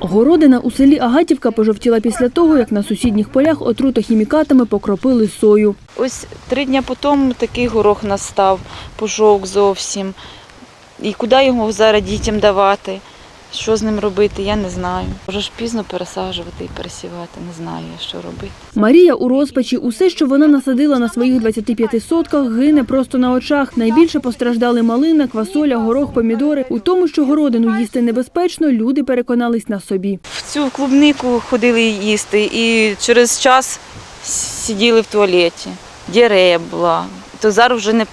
Городина у селі Агатівка пожовтіла після того, як на сусідніх полях отрутохімікатами покропили сою. Ось три дні по тому такий горох настав, пожовк зовсім. І куди його зараз дітям давати? Що з ним робити, я не знаю. Вже ж пізно пересаджувати і пересівати, не знаю, що робити. Марія у розпачі. Усе, що вона насадила на своїх 25 сотках, гине просто на очах. Найбільше постраждали малина, квасоля, горох, помідори. У тому, що городину їсти небезпечно, люди переконались на собі. В цю клубнику ходили їсти і через час сиділи в туалеті. Діарея була. То зараз вже не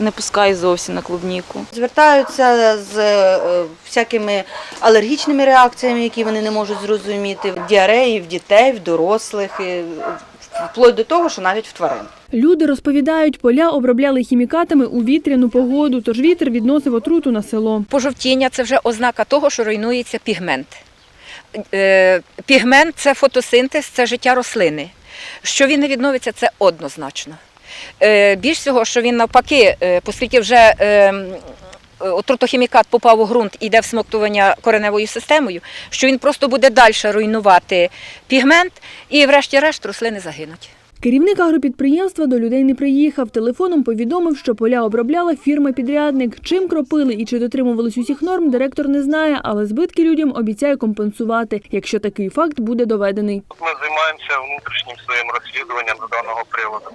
не пускаю зовсім на клубніку. Звертаються з е, всякими алергічними реакціями, які вони не можуть зрозуміти. Діареї в дітей, в дорослих, і вплоть до того, що навіть в тварин. Люди розповідають, поля обробляли хімікатами у вітряну погоду, тож вітер відносив отруту на село. Пожовтіння це вже ознака того, що руйнується пігмент. Е, Пігмент це фотосинтез, це життя рослини. Що він не відновиться, це однозначно. Е, Більш всього, що він навпаки, е, оскільки вже е, отрутохімікат попав у ґрунт і йде всмоктування кореневою системою, що він просто буде далі руйнувати пігмент і, врешті-решт, рослини загинуть. Керівник агропідприємства до людей не приїхав. Телефоном повідомив, що поля обробляла фірма-підрядник. Чим кропили і чи дотримувались усіх норм, директор не знає, але збитки людям обіцяє компенсувати, якщо такий факт буде доведений. Ми займаємося внутрішнім своїм розслідуванням до даного приводу.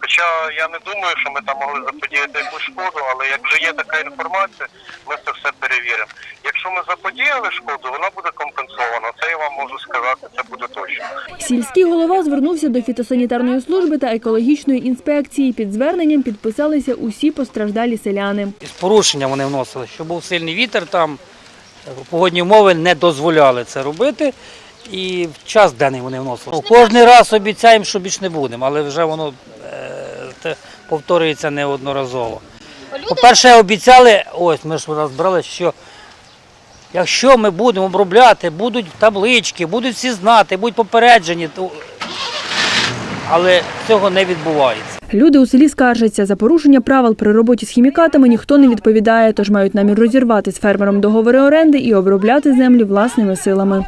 Хоча я не думаю, що ми там могли заподіяти якусь шкоду, але як вже є така інформація, ми це все перевіримо. Якщо ми заподіяли шкоду, вона буде компенсована. Вам можу сказати, це буде точно. Сільський голова звернувся до фітосанітарної служби та екологічної інспекції. Під зверненням підписалися усі постраждалі селяни. з порушенням вони вносили, що був сильний вітер, там погодні умови не дозволяли це робити. І в час денний вони вносили. Кожен раз обіцяємо, що більш не будемо, але вже воно е, повторюється неодноразово. По-перше, обіцяли, ось ми ж розбирали, що якщо ми будемо обробляти, будуть таблички, будуть всі знати, будуть попереджені, то... але цього не відбувається. Люди у селі скаржаться за порушення правил при роботі з хімікатами. Ніхто не відповідає, тож мають намір розірвати з фермером договори оренди і обробляти землі власними силами.